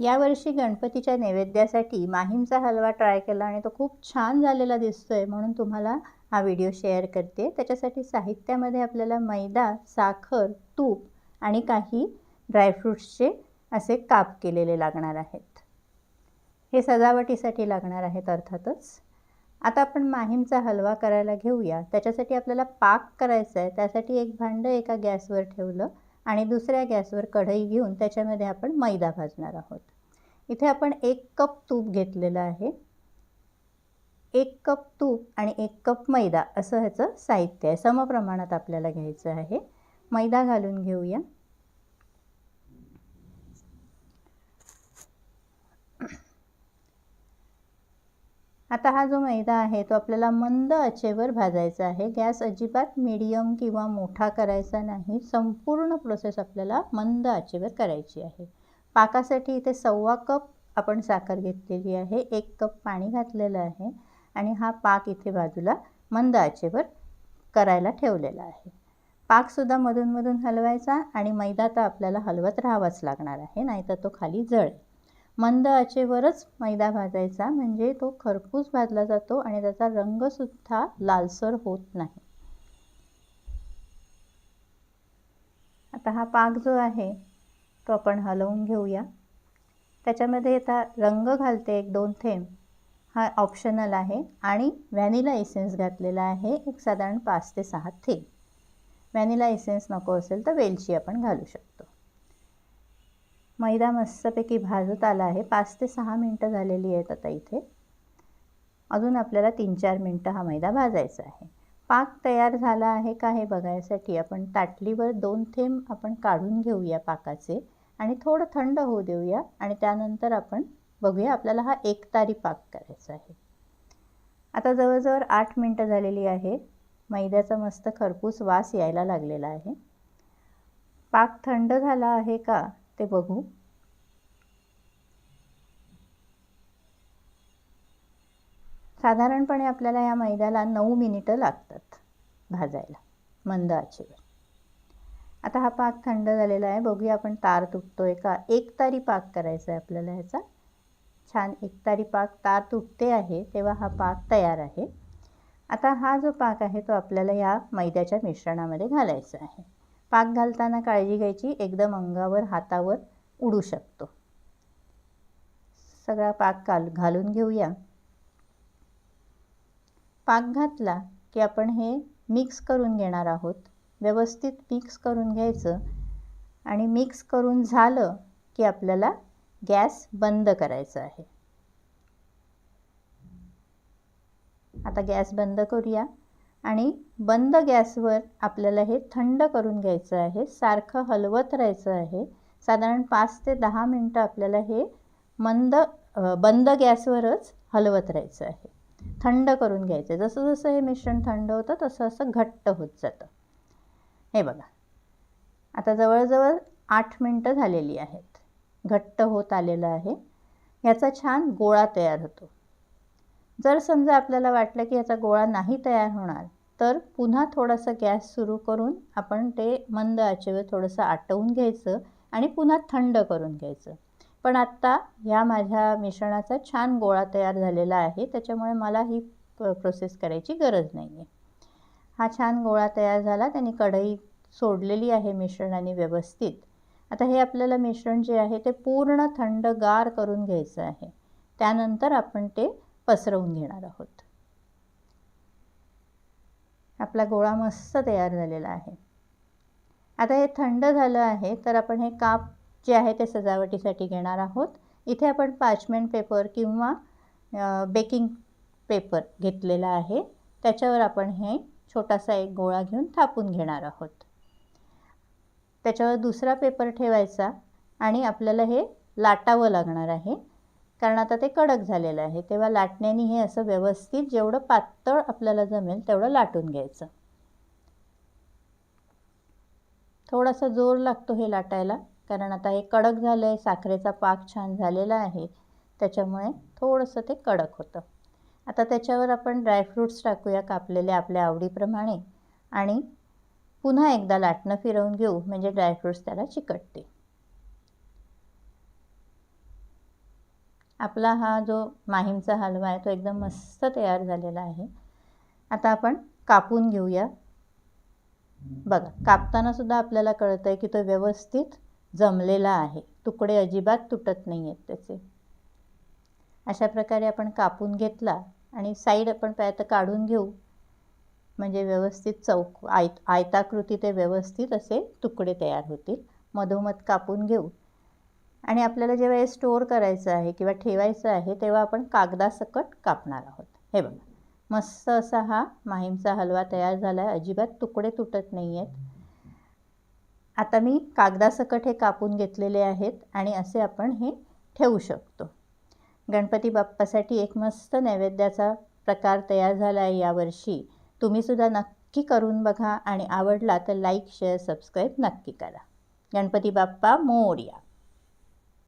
यावर्षी गणपतीच्या नैवेद्यासाठी माहीमचा हलवा ट्राय केला आणि तो खूप छान झालेला दिसतो आहे म्हणून तुम्हाला हा व्हिडिओ शेअर करते. त्याच्यासाठी साहित्यामध्ये आपल्याला मैदा साखर तूप आणि काही ड्रायफ्रूट्सचे असे काप केलेले लागणार आहेत. हे सजावटीसाठी लागणार आहेत अर्थातच. आता आपण माहीमचा हलवा करायला घेऊया. त्याच्यासाठी आपल्याला पाक करायचा आहे त्यासाठी एक भांडं एका गॅसवर ठेवलं. आणि दुसऱ्या गॅसवर कढई घेऊन त्याच्यामध्ये आपण मैदा भाजणार आहोत. इथे आपण एक कप तूप घेतलेलं आहे. एक कप तूप आणि एक कप मैदा असं ह्याचं साहित्य आहे. समप्रमाणात आपल्याला घ्यायचं आहे. मैदा घालून घेऊया. आता हा जो मैदा आहे तो आपल्याला मंद आचेवर भाजायचा आहे. गॅस अजिबात मीडियम किंवा मोठा करायचा नाही. संपूर्ण प्रोसेस आपल्याला मंद आचेवर करायची आहे. पाकासाठी इथे सव्वा कप आपण साखर घेतलेली आहे. एक कप पाणी घातलेलं आहे आणि हा पाक इथे बाजूला मंद आचेवर करायला ठेवलेला आहे. पाकसुद्धा मधून मधून हलवायचा आणि मैदा तर आपल्याला हलवत राहावाच लागणार आहे नाहीतर तो खाली जळेल. मंद आचेवरच मैदा भाजायचा. म्हणजे तो खरपूस भाजला जातो आणि त्याचा रंगसुद्धा लालसर होत नाही. आता हा पाक जो आहे तो आपण हलवून घेऊया. त्याच्यामध्ये आता रंग घालते एक दोन थेंब. हा ऑप्शनल आहे आणि व्हॅनिला एसेन्स घातलेला आहे एक साधारण पाच ते सहा थेंब. व्हॅनिला एसेन्स नको असेल तर वेलची आपण घालू शकतो. मैदा मस्तपैकी भाजत आला आहे. पाच ते सहा मिनटं झालेली आहेत आता इथे. अजून आपल्याला तीन चार मिनटं हा मैदा भाजायचा आहे. पाक तयार झाला आहे का हे बघायसाठी आपण ताटलीवर दोन थेंब आपण काढून घेऊया पाकाचे आणि थोडं थंड होऊ देऊया आणि त्यानंतर आपण बघूया आपल्याला हा एक तारी पाक करायचा आहे. आता जवळजवळ आठ मिनटं झालेली आहे. मैद्याचा मस्त खरपूस वास यायला लागलेला आहे. पाक थंड झाला आहे का? ते बघू. साधारणपणे आपल्याला या मैद्याला नऊ मिनिटं लागतात भाजायला मंद आचेवर. आता हा पाक थंड झालेला आहे. बघूया आपण तार तुटतोय का? एक तारी पाक करायचा आहे आपल्याला ह्याचा. छान एक तारी पाक तार तुटते आहे तेव्हा हा पाक तयार आहे. आता हा जो पाक आहे तो आपल्याला या मैद्याच्या मिश्रणामध्ये घालायचा आहे. पाक घालताना काळजी घ्यायची एकदम अंगावर हातावर उडू शकतो. सगळा पाक काल घालून घेऊया. पाक घातला की आपण हे मिक्स करून घेणार आहोत. व्यवस्थित मिक्स करून घ्यायचं आणि मिक्स करून झालं की आपल्याला गॅस बंद करायचा आहे. आता गॅस बंद करूया. आणि बंद गॅसवर आपल्याला हे थंड करून घ्यायचं आहे सारखं हलवत राहायचं आहे. साधारण पाच ते दहा मिनटं आपल्याला हे मंद बंद गॅसवरच हलवत राहायचं आहे. थंड करून घ्यायचं आहे. जसं जसं हे मिश्रण थंड होतं तसं असं घट्ट होत जातं. हे बघा. आता जवळजवळ आठ मिनटं झालेली आहेत. घट्ट होत आलेलं आहे. ह्याचा छान गोळा तयार होतो. जर समजा आपल्याला वाटलं की याचा गोळा नाही तयार होणार तर पुन्हा थोडासा गॅस सुरू करून आपण ते मंद आचेवर थोडंसं आटवून घ्यायचं आणि पुन्हा थंड करून घ्यायचं. पण आत्ता ह्या माझ्या मिश्रणाचा छान गोळा तयार झालेला आहे त्याच्यामुळे मला ही प्रोसेस करायची गरज नाही आहे हा छान गोळा तयार झाला त्यांनी कढई सोडलेली आहे मिश्रणाने व्यवस्थित. आता हे आपल्याला मिश्रण जे आहे ते पूर्ण थंडगार करून घ्यायचं आहे. त्यानंतर आपण ते पसरवून घेणार आहोत. आपला गोळा मस्त तयार झालेला आहे. आता हे थंड झालं आहे तर आपण हे काप जे आहे ते सजावटीसाठी घेणार आहोत. इथे आपण पाचमेंट पेपर किंवा बेकिंग पेपर घेतलेला आहे. त्याच्यावर आपण हे छोटासा एक गोळा घेऊन थापून घेणार आहोत. त्याच्यावर दुसरा पेपर ठेवायचा आणि आपल्याला हे लाटावं लागणार आहे. कारण आता ते कडक झालेलं आहे. तेव्हा लाटण्याने हे असं व्यवस्थित जेवढं पातळ आपल्याला जमेल तेवढं लाटून घ्यायचं. थोडासा जोर लागतो हे लाटायला. कारण आता हे कडक झालं आहे साखरेचा पाक छान झालेला आहे. त्याच्यामुळे थोडंसं ते कडक होतं. आता त्याच्यावर आपण ड्रायफ्रूट्स टाकूया कापलेले आपल्या आवडीप्रमाणे. आणि पुन्हा एकदा लाटणं फिरवून घेऊ म्हणजे ड्रायफ्रूट्स त्याला चिकटते आपला हा जो माहीमचा हलवा आहे तो एकदम मस्त तयार झालेला आहे. आता आपण कापून घेऊया. बघा कापताना सुद्धा आपल्याला कळतं आहे की तो व्यवस्थित जमलेला आहे. तुकडे अजिबात तुटत नाही आहेत त्याचे. अशा प्रकारे आपण कापून घेतला आणि साईड आपण आता काढून घेऊ. म्हणजे व्यवस्थित चौक आय आयताकृती ते व्यवस्थित असे तुकडे तयार होतील. मधोमध कापून घेऊ. आणि आपल्याला जेव्हा हे स्टोअर करायचं आहे किंवा ठेवायचं आहे तेव्हा आपण कागदासकट कापणार आहोत. हे बघा. मस्त असा हा माहीमचा हलवा तयार झाला आहे अजिबात तुकडे तुटत नाही आहेत आता मी कागदासकट हे कापून घेतलेले आहेत आणि असे आपण हे ठेवू शकतो. गणपती बाप्पासाठी एक मस्त नैवेद्याचा प्रकार तयार झाला आहे यावर्षी तुम्हीसुद्धा नक्की करून बघा आणि आवडला तर लाईक शेअर सबस्क्राईब नक्की करा. गणपती बाप्पा मोर्या.